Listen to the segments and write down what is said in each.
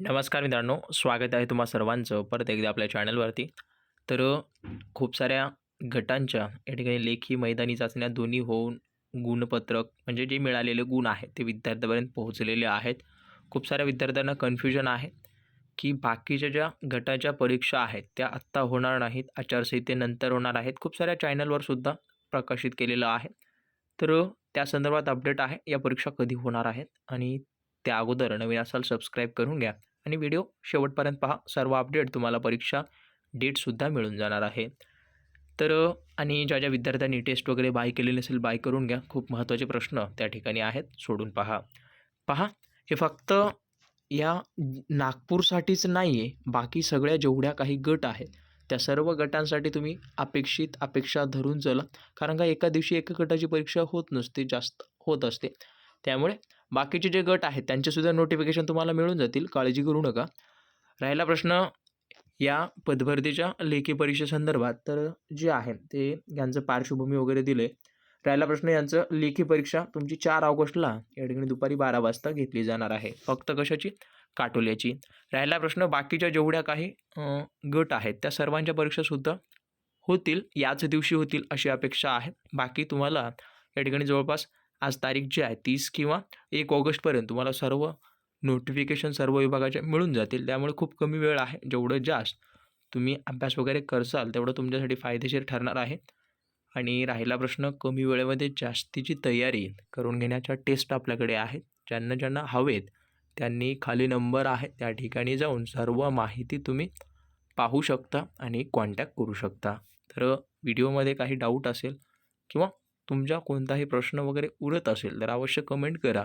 नमस्कार मित्रांनो स्वागत आहे तुम्हा सर्वांचं परत एकदा आपल्या चॅनलवरती. तर खूप साऱ्या गटांच्या या ठिकाणी लेखी मैदानी चाचण्या दोन्ही होऊन गुणपत्रक म्हणजे जे मिळालेले गुण आहेत ते विद्यार्थ्यापर्यंत पोहोचलेले आहेत. खूप साऱ्या विद्यार्थ्यांना कन्फ्युजन आहे की बाकीच्या ज्या गटाच्या परीक्षा आहेत त्या आत्ता होणार नाहीत आचारसंहितेनंतर होणार आहेत. खूप साऱ्या चॅनलवर सुद्धा प्रकाशित केलेलं आहे. तर त्या संदर्भात अपडेट आहे या परीक्षा कधी होणार आहेत आणि त्या अगोदर नवीन असाल सबस्क्राईब करून घ्या. आणि व्हिडिओ शेवटपर्यंत पहा सर्व अपडेट तुम्हाला परीक्षा डेटसुद्धा मिळून जाणार आहे. तर आणि ज्या ज्या विद्यार्थ्यांनी टेस्ट वगैरे बाय केलेली नसेल बाय करून घ्या. खूप महत्त्वाचे प्रश्न त्या ठिकाणी आहेत सोडून पहा. पहा हे फक्त या नागपूरसाठीच नाही आहे बाकी सगळ्या जेवढ्या काही गट आहेत त्या सर्व गटांसाठी तुम्ही अपेक्षित अपेक्षा धरून चला. कारण का एका दिवशी एका गटाची परीक्षा होत नसते जास्त होत असते. त्यामुळे बाकीचे जे गट आहेत त्यांचेसुद्धा नोटिफिकेशन तुम्हाला मिळून जातील. काळजी करू नका. राहिला प्रश्न या पदभरतीच्या लेखी परीक्षेसंदर्भात तर जे आहे ते यांचं पार्श्वभूमी वगैरे दिले राहिला प्रश्न यांचं लेखी परीक्षा तुमची चार ऑगस्टला या ठिकाणी दुपारी बारा वाजता घेतली जाणार आहे. फक्त कशाची? काटोल्याची. राहिला प्रश्न बाकीच्या जेवढ्या काही गट आहेत त्या सर्वांच्या परीक्षासुद्धा होतील याच दिवशी होतील अशी अपेक्षा आहे. बाकी तुम्हाला या ठिकाणी जवळपास आज तारीख जी आहे तीस किंवा एक ऑगस्टपर्यंत तुम्हाला सर्व नोटिफिकेशन सर्व विभागाच्या मिळून जातील. त्यामुळे खूप कमी वेळ आहे. जेवढं जास्त तुम्ही अभ्यास वगैरे करसाल तेवढं तुमच्यासाठी फायदेशीर ठरणार आहे. आणि राहिला प्रश्न कमी वेळेमध्ये जास्तीची तयारी करून घेण्याच्या टेस्ट आपल्याकडे आहेत. ज्यांना ज्यांना हवेत त्यांनी खाली नंबर आहे त्या ठिकाणी जाऊन सर्व माहिती तुम्ही पाहू शकता आणि कॉन्टॅक्ट करू शकता. तर व्हिडिओमध्ये काही डाऊट असेल किंवा तुमच्या कोणताही प्रश्न वगैरे उरत असेल तर अवश्य कमेंट करा.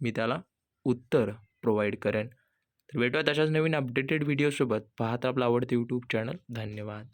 मी त्याला उत्तर प्रोव्हाइड करेन. तर भेटूया तशाच नवीन अपडेटेड व्हिडिओसोबत पाहता आपलं आवडतं यूट्यूब चॅनल धन्यवाद.